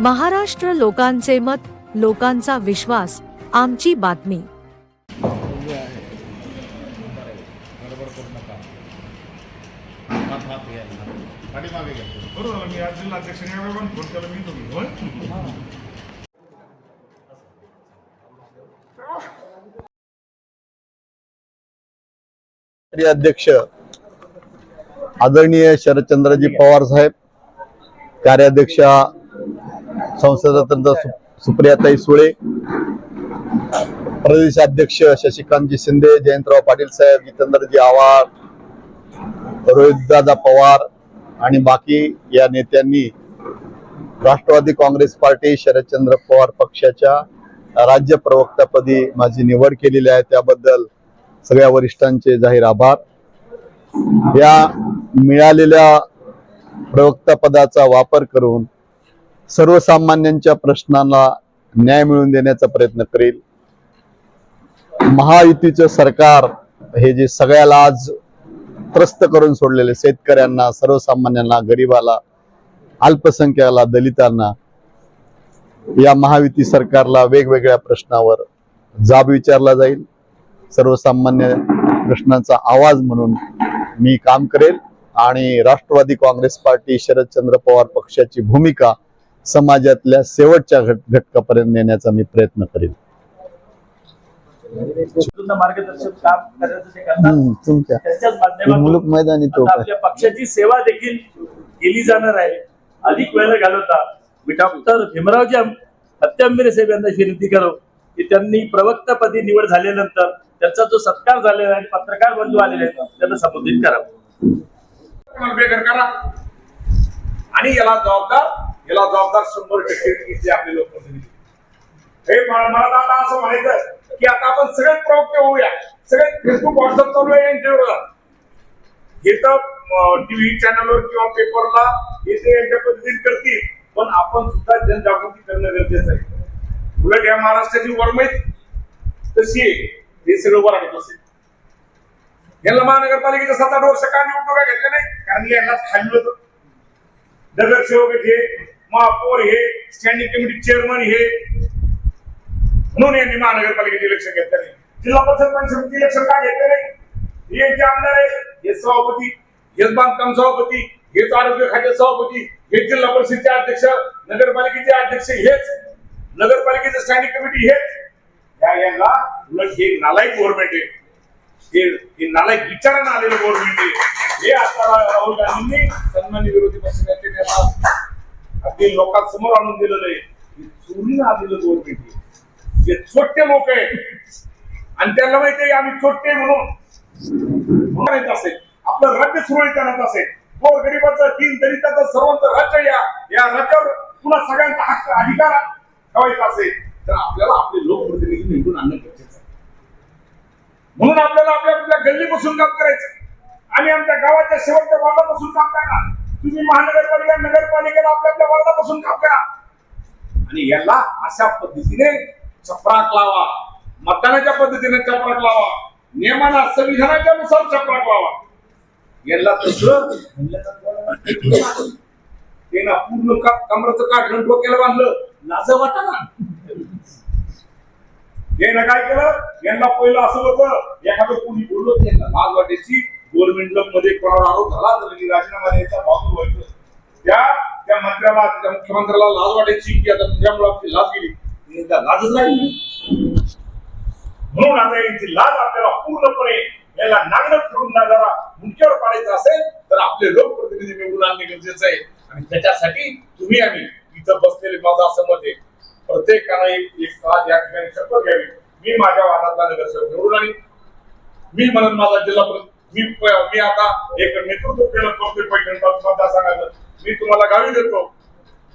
महाराष्ट्र लोकांचे मत लोकांचा विश्वास आमची बातमी. अध्यक्ष आदरणीय शरदचंद्रजी पवार साहेब कार्याध्यक्षा संसदरत्न सुप्रियाताई सुळे प्रदेशाध्यक्ष शशिकांतजी शिंदे जयंतराव पाटील साहेब जितेंद्रजी आव्हाड रोहितदादा पवार आणि बाकी या नेत्यांनी राष्ट्रवादी काँग्रेस पार्टी शरदचंद्र पवार पक्षाच्या राज्य प्रवक्तापदी माझी निवड केलेली आहे. त्याबद्दल सगळ्या वरिष्ठांचे जाहीर आभार. या मिळालेल्या प्रवक्ता पदाचा वापर करून सर्वसामान्यांच्या प्रश्नांना न्याय मिळवून देण्याचा प्रयत्न करेल. महायुतीचं सरकार हे जे सगळ्याला आज त्रस्त करून सोडलेले शेतकऱ्यांना सर्वसामान्यांना गरिबाला अल्पसंख्याला दलितांना या महायुती सरकारला वेगवेगळ्या प्रश्नावर जाब विचारला जाईल. सर्वसामान्य प्रश्नांचा आवाज म्हणून मी काम करेल. आणि राष्ट्रवादी काँग्रेस पार्टी शरदचंद्र पवार पक्षाची भूमिका समाजातल्या शेवटच्या घट घटकापर्यंत नेण्याचा मी प्रयत्न माध्यमातून मुलुक मैदानी तो आपल्या पक्षाची सेवा देखील केली जाणार आहे. अधिक वेळ घालवता मी डॉक्टर भीमरावजी हत्यांबिरे साहेब यांना विनंती करो की त्यांनी प्रवक्तापदी निवड झाल्यानंतर त्यांचा जो सत्कार झालेला आहे पत्रकार बंधू आलेले आहेत त्यांना संबोधित करावं करा. आणि याला जबाबदार याला जबाबदार शंभर टक्के इथले आपले लोकप्रतिनिधी. हे मला आता असं म्हणायचं की आता आपण सगळे प्रवक्ते होऊया. सगळे फेसबुक व्हॉट्सअप चालू आहे यांच्या विरोधात हे तर टीव्ही चॅनलवर किंवा पेपरला हे ते यांच्या पद्धतीने करतील. पण आपण सुद्धा जनजागृती करणं गरजेचं आहे. उलट या महाराष्ट्राची वरमाईत तशी आहे. हे सगळं वराडत असेल. यांना महानगरपालिकेच्या सात आठ वर्ष का निवडणुका घेतल्या नाही कारण यांनाच खाल्लं होतं. नगरसेवक हे महापौर हे स्टँडिंग कमिटी चेअरमन हे. म्हणून यांनी महानगरपालिकेचे इलेक्शन घेतलं नाही. जिल्हा परिषद पंचायत इलेक्शन का घेतलं नाही? हे यांचे आमदार आहे हे सभापती हेच बांधकाम सभापती हेच आरोग्य खाते सभापती हे जिल्हा परिषदचे अध्यक्ष नगरपालिकेचे अध्यक्ष हेच. नगरपालिकेचे स्टँडिंग कमिटी हेच. या यांना उलट हे नालायक गव्हर्नमेंट आहे. हे हे नालायक विचारानं आलेलं गव्हर्नमेंट आहे. हे आता राहुल गांधींनी सन्मान्य विरोधी पक्षनेते नेता अगदी लोकांसमोर आणून दिलेलं आहे. हे आलेलं गव्हर्नमेंट जे छोटे लोक आहेत. आणि त्यांना माहिती आम्ही छोटे म्हणून. येत असेल. आपलं राज्य सुरळीत करायचं असेल. हो गरीबाचं तीन दलिताचं सर्वांचं राज्य या या राज्यावर पुन्हा सगळ्यांचा हक्क अधिकार ठेवायचा असेल तर आपल्याला आपले लोकप्रतिनिधी निवडून आणणं गरजेचं म्हणून आपल्याला आपल्या आपल्या गल्लीपासून काम करायचं आम्ही आमच्या गावाच्या शेवटच्या वार्डापासून काम करणार. तुम्ही महानगरपालिका नगरपालिकेला आपल्या आपल्या वार्डापासून काम करा. आणि याला अशा पद्धतीने चपराक लावा. मतदानाच्या पद्धतीने चपराक लावा. नियमाना संविधानाच्या नुसार चपराक लावा. याला तसं पूर्ण का कमराचं काढलं डोक्याला बांधलं लाज वाटा ना. यानं काय केलं? यांना पहिलं असं होतं एखादं कोणी बोललो त्यांना लाज वाटायची. गव्हर्नमेंटमध्ये कोणावर आरोप झाला तर मी राजीनामा द्यायचा बाजू व्हायचं त्या त्या मंत्र्याला त्या मुख्यमंत्र्याला लाज वाटायची की आता तुझ्यामुळे आपली लाज गेली. लाजच नाही म्हणून. आता यांची लाज आपल्याला पूर्णपणे याला नांगण फिरून ना जरा मुंक्यावर पाडायचं असेल तर आपले लोकप्रतिनिधी निवडून आणणे गरजेचं आहे. आणि त्याच्यासाठी तुम्ही आम्ही इथं बसलेले माझं असं मत आहे. प्रत्येकानं एक एक आज या ठिकाणी शपथ घ्यावी. मी माझ्या वादातला नगरसेवक निवडून आणि मी म्हणून माझा जिल्हा मी मी आता एक नेतृत्व केलं करतोय मतदारसंघाचं मी तुम्हाला गावी देतो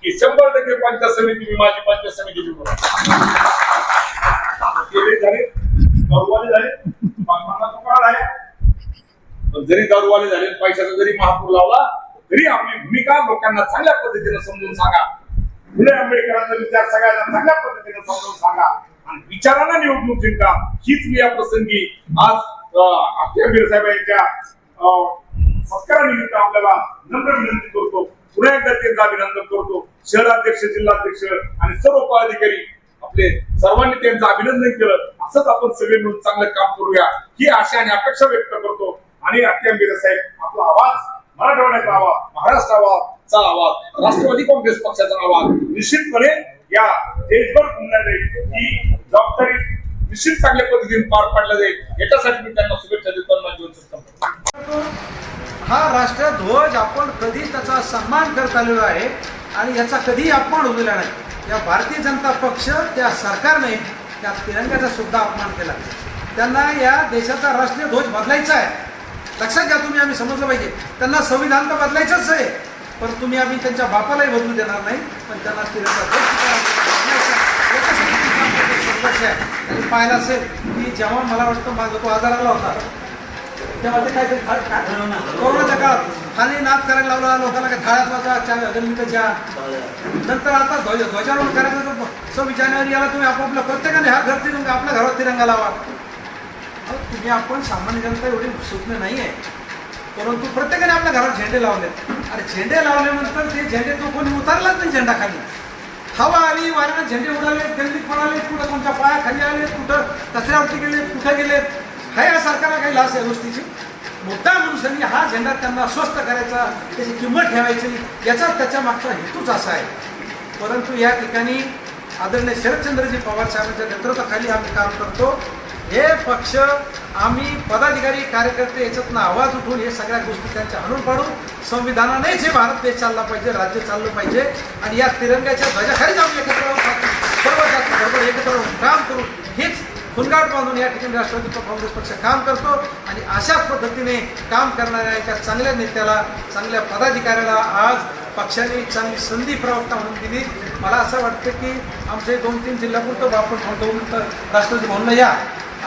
की शंभर टक्के पंचायत समिती मी माझी पंचायत समिती झाले. दारूवाले झाले. जरी दारूवाले झाले पैशाचा जरी महापूर लावला तरी आपली भूमिका लोकांना चांगल्या पद्धतीने समजून सांगा. फुले आंबेडकरांचा विचार सगळ्यांना चांगल्या पद्धतीने समजून सांगा. आणि विचारांना निवडणूक जिंका. हीच मी या प्रसंगी आज अख्या साहेब यांच्या सत्कारानिमित्त आपल्याला नम्र विनंती करतो. पुन्हा एकदा त्यांचं अभिनंदन करतो. शहराध्यक्ष जिल्हाध्यक्ष आणि सर्व पदाधिकारी आपले सर्वांनी त्यांचं अभिनंदन केलं. असंच आपण सगळे मिळून चांगलं काम करूया ही आशा आणि अपेक्षा व्यक्त करतो. आणि अत्यांबीर साहेब आपला आवाज मराठवाड्याचा आवाज महाराष्ट्र आवाजचा आवाज राष्ट्रवादी काँग्रेस पक्षाचा आवाज निश्चितपणे या देशभर घुमला ही निश्चित चांगल्या पद्धतीने पार पाडला जाईल. याच्यासाठी मी त्यांना शुभेच्छा देतो आणि माझी हा राष्ट्रध्वज आपण कधीच त्याचा सन्मान करत आलेलो आहे आणि याचा कधीही अपमान होलेला नाही. या भारतीय जनता पक्ष त्या सरकारने त्या तिरंग्याचा सुद्धा अपमान केला. त्यांना या देशाचा राष्ट्रीय ध्वज बदलायचा आहे. लक्षात घ्या तुम्ही आम्ही समजलं पाहिजे. त्यांना संविधान तर बदलायचंच आहे. पण तुम्ही आम्ही त्यांच्या बापालाही बदलू देणार नाही पण त्यांना तिरंगा ध्वज सुद्धा बदलायचा आहे. याच्यासाठी ते काम करते, संघर्ष आहे. त्यांनी पाहिलं असेल की जेव्हा मला वाटतं माझा तो आजाराला होता तेव्हा ते काय कोरोनाच्या काळात खाली नाद करायला लावला लोकांना काय थाळ्यात वाचा चहा गणिताच्या नंतर आता ध्वज ध्वजारोहण करायचं सव्वीस जानेवारी याला तुम्ही आपापल्या प्रत्येकाने हा घर तिरंगा आपल्या घरात तिरंगा लावा. तुम्ही आपण सामान्य जनता एवढी स्वप्न नाही आहे. परंतु प्रत्येकाने आपल्या घरात झेंडे लावले. आणि झेंडे लावल्यानंतर ते झेंडे तो कोणी उतारलाच नाही झेंडा खाली. हवा आली वाऱ्यानं झेंडे उडाले गल्लीत पण खाली आले कुठं कचऱ्यावरती गेले कुठं गेले हा या सरकारला काही लास या गोष्टीची. मुद्दा म्हणून हा झेंडा त्यांना स्वस्त करायचा त्याची किंमत ठेवायची याचा त्याच्या मागचा हेतूच असा आहे. परंतु या ठिकाणी आदरणीय शरदचंद्रजी पवार साहेबांच्या नेतृत्वाखाली आम्ही काम करतो. हे पक्ष आम्ही पदाधिकारी कार्यकर्ते याच्यातनं आवाज उठून हे सगळ्या गोष्टी त्यांच्या हाणून पाडून संविधानानेच हे भारत देश चालला पाहिजे राज्य चाललं पाहिजे. आणि या तिरंग्याच्या ध्वजाखालीच आम्ही एकत्र एकत्र काम करू हेच खुनगाट बांधून या ठिकाणी राष्ट्रवादी काँग्रेस पक्ष काम करतो. आणि अशाच पद्धतीने काम करणाऱ्या एका चांगल्या नेत्याला चांगल्या पदाधिकाऱ्याला आज पक्षाने चांगली संधी प्रवक्ता म्हणून दिली. मला असं वाटतं की आमचे दोन तीन जिल्ह्यापुरतं बापून दोन तर राष्ट्रवादी भवनला या.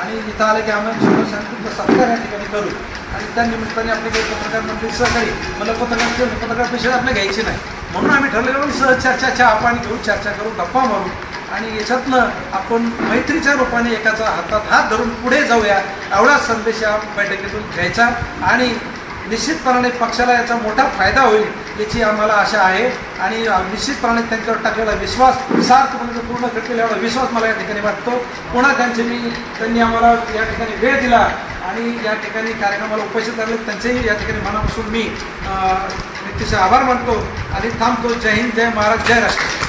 आणि इथं आलं की आम्ही सर्व सत्कार या ठिकाणी करू. आणि त्या निमित्ताने आपले काही पत्रकार मंत्री सहकारी मला पत्रकार पत्रकार परिषद आपल्या घ्यायची नाही. म्हणून आम्ही ठरलेलं म्हणून सहज चर्चा चहा आपण घेऊ चर्चा करू गप्पा मारू. आणि याच्यातनं आपण मैत्रीच्या रूपाने एकाचा हातात हात धरून पुढे जाऊया एवढा संदेश या बैठकीतून घ्यायचा. आणि निश्चितपणाने पक्षाला याचा मोठा फायदा होईल याची आम्हाला आशा आहे. आणि निश्चितपणाने त्यांच्यावर टाकलेला विश्वास सार्थपणे म्हणजे पूर्ण घटलेला एवढा विश्वास मला या ठिकाणी वाटतो. पुन्हा त्यांचे मी त्यांनी आम्हाला या ठिकाणी वेळ दिला आणि या ठिकाणी कार्यक्रमाला उपस्थित राहिले. त्यांचेही या ठिकाणी मनापासून मी अं, आभार मानतो. आणि थांबतो. जय हिंद जय महाराज जय राष्ट्र